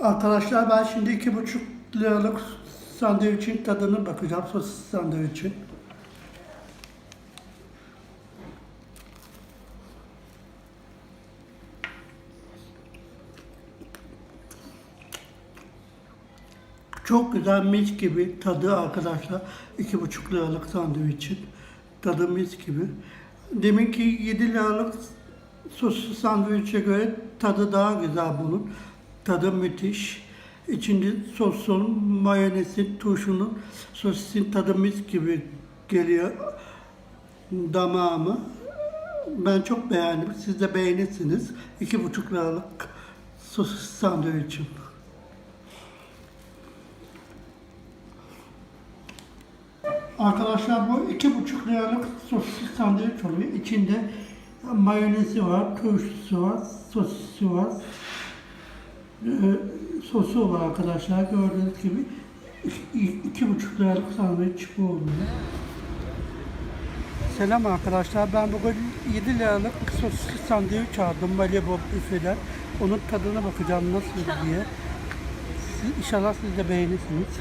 Arkadaşlar ben şimdi iki buçuk liralık sandviçin tadına bakacağım. Sosis sandviçin. Çok güzel mis gibi tadı arkadaşlar. iki buçuk liralık sandviçin. Tadı mis gibi. Deminki 7 liralık soslu sandviçe göre tadı daha güzel bunun. Tadı müthiş. İçinde sosun, mayonezin, turşunun, sosisin tadı mis gibi geliyor damağıma. Ben çok beğendim. Siz de beğenirsiniz. İki buçuk liralık sosis sandviçim. Arkadaşlar bu iki buçuk liralık sosis sandviç oluyor. İçinde mayonezi var, turşusu var, sosisi var. Ee, sosu var arkadaşlar. Gördüğünüz gibi iki, iki buçuk liralık sandviç bu oluyor. Selam arkadaşlar. Ben bugün 7 liralık sosis sandviç aldım Malibu büfeden. Onun tadına bakacağım nasıl diye. Siz, inşallah siz de beğenirsiniz.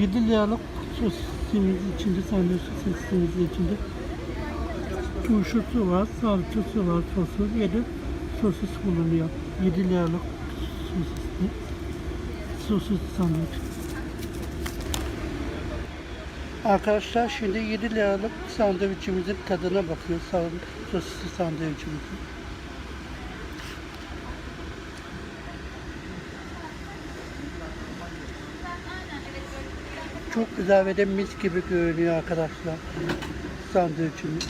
7 liralık sosisimiz içinde, sandviç sosisimiz içinde turşusu var, salçası var, sosu. 7 sosis bulunuyor. 7 liralık sosis sandviç. Arkadaşlar şimdi 7 liralık sandviçimizin tadına bakıyoruz. Sosisli sandviçimizin. Çok güzel ve de mis gibi görünüyor arkadaşlar sandviçimiz.